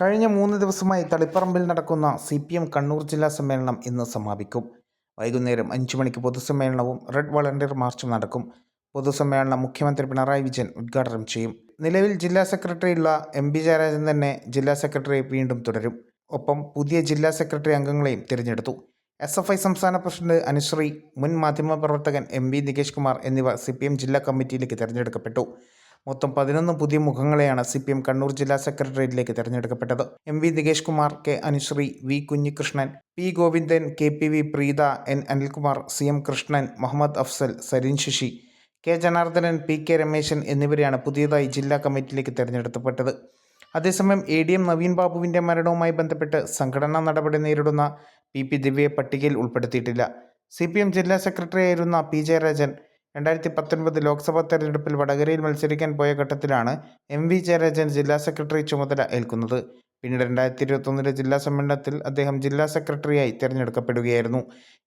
കഴിഞ്ഞ മൂന്ന് ദിവസമായി തളിപ്പറമ്പിൽ നടക്കുന്ന സി പി എം കണ്ണൂർ ജില്ലാ സമ്മേളനം ഇന്ന് സമാപിക്കും. വൈകുന്നേരം അഞ്ചു മണിക്ക് പൊതുസമ്മേളനവും റെഡ് വളണ്ടിയർ മാർച്ചും നടക്കും. പൊതുസമ്മേളനം മുഖ്യമന്ത്രി പിണറായി വിജയൻ ഉദ്ഘാടനം ചെയ്യും. നിലവിൽ ജില്ലാ സെക്രട്ടറിയുള്ള എം പി ജയരാജൻ തന്നെ ജില്ലാ സെക്രട്ടറി വീണ്ടും തുടരും. ഒപ്പം പുതിയ ജില്ലാ സെക്രട്ടറി അംഗങ്ങളെയും തിരഞ്ഞെടുത്തു. എസ് എഫ് ഐ സംസ്ഥാന പ്രസിഡന്റ് അനുശ്രീ മുൻ മാധ്യമപ്രവർത്തകൻ എം വി നികേഷ് കുമാർ എന്നിവർ സി പി എം ജില്ലാ കമ്മിറ്റിയിലേക്ക് തിരഞ്ഞെടുക്കപ്പെട്ടു. മൊത്തം പതിനൊന്ന് പുതിയ മുഖങ്ങളെയാണ് സി പി എം കണ്ണൂർ ജില്ലാ സെക്രട്ടേറിയറ്റിലേക്ക് തെരഞ്ഞെടുക്കപ്പെട്ടത്. M V Nikesh Kumar K Anushree V Kunhikrishnan P Govindan K P V Preetha N Anilkumar C M Krishnan Muhammad Afsal Sarin Sasi K Janardhanan P K Rameshan എന്നിവരെയാണ് പുതിയതായി ജില്ലാ കമ്മിറ്റിയിലേക്ക് തെരഞ്ഞെടുക്കപ്പെട്ടത്. അതേസമയം A D M Naveen ബാബുവിന്റെ മരണവുമായി ബന്ധപ്പെട്ട് സംഘടനാ നടപടി നേരിടുന്ന പി പി ദിവ്യയെ പട്ടികയിൽ ഉൾപ്പെടുത്തിയിട്ടില്ല. സി പി എം ജില്ലാ സെക്രട്ടറി ആയിരുന്ന പി ജയരാജൻ രണ്ടായിരത്തി പത്തൊൻപത് ലോക്സഭാ തെരഞ്ഞെടുപ്പിൽ വടകരയിൽ മത്സരിക്കാൻ പോയ ഘട്ടത്തിലാണ് എം വി ജയരാജൻ ജില്ലാ സെക്രട്ടറി ചുമതല ഏൽക്കുന്നത്. പിന്നീട് രണ്ടായിരത്തി ഇരുപത്തൊന്നിലെ ജില്ലാ സമ്മേളനത്തിൽ അദ്ദേഹം ജില്ലാ സെക്രട്ടറിയായി തിരഞ്ഞെടുക്കപ്പെടുകയായിരുന്നു.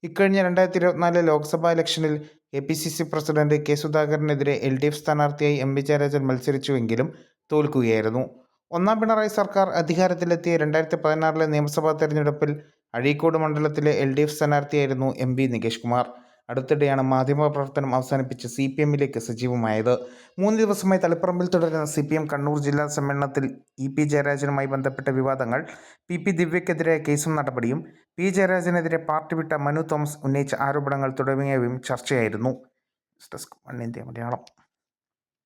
ഇക്കഴിഞ്ഞ രണ്ടായിരത്തി ഇരുപത്തിനാലിലെ ലോക്സഭാ ഇലക്ഷനിൽ A P C C president K സുധാകരനെതിരെ L D F സ്ഥാനാർത്ഥിയായി എം വി ജയരാജൻ മത്സരിച്ചുവെങ്കിലും തോൽക്കുകയായിരുന്നു. ഒന്നാം പിണറായി സർക്കാർ അധികാരത്തിലെത്തിയ രണ്ടായിരത്തി പതിനാറിലെ നിയമസഭാ തെരഞ്ഞെടുപ്പിൽ അഴീക്കോട് മണ്ഡലത്തിലെ എൽ ഡി എഫ് സ്ഥാനാർത്ഥിയായിരുന്നു എം വി നികേഷ് കുമാർ. അടുത്തിടെയാണ് മാധ്യമപ്രവർത്തനം അവസാനിപ്പിച്ച് സി പി എമ്മിലേക്ക് സജീവമായത്. മൂന്ന് ദിവസമായി തളിപ്പറമ്പിൽ തുടരുന്ന സി പി എം കണ്ണൂർ ജില്ലാ സമ്മേളനത്തിൽ ഇ പി ജയരാജനുമായി ബന്ധപ്പെട്ട വിവാദങ്ങൾ പി പി ദിവ്യക്കെതിരായ കേസും നടപടിയും പി ജയരാജനെതിരെ പാർട്ടി വിട്ട മനു തോമസ് ഉന്നയിച്ച ആരോപണങ്ങൾ തുടങ്ങിയവയും ചർച്ചയായിരുന്നു. ഡെസ്ക് മലയാളം.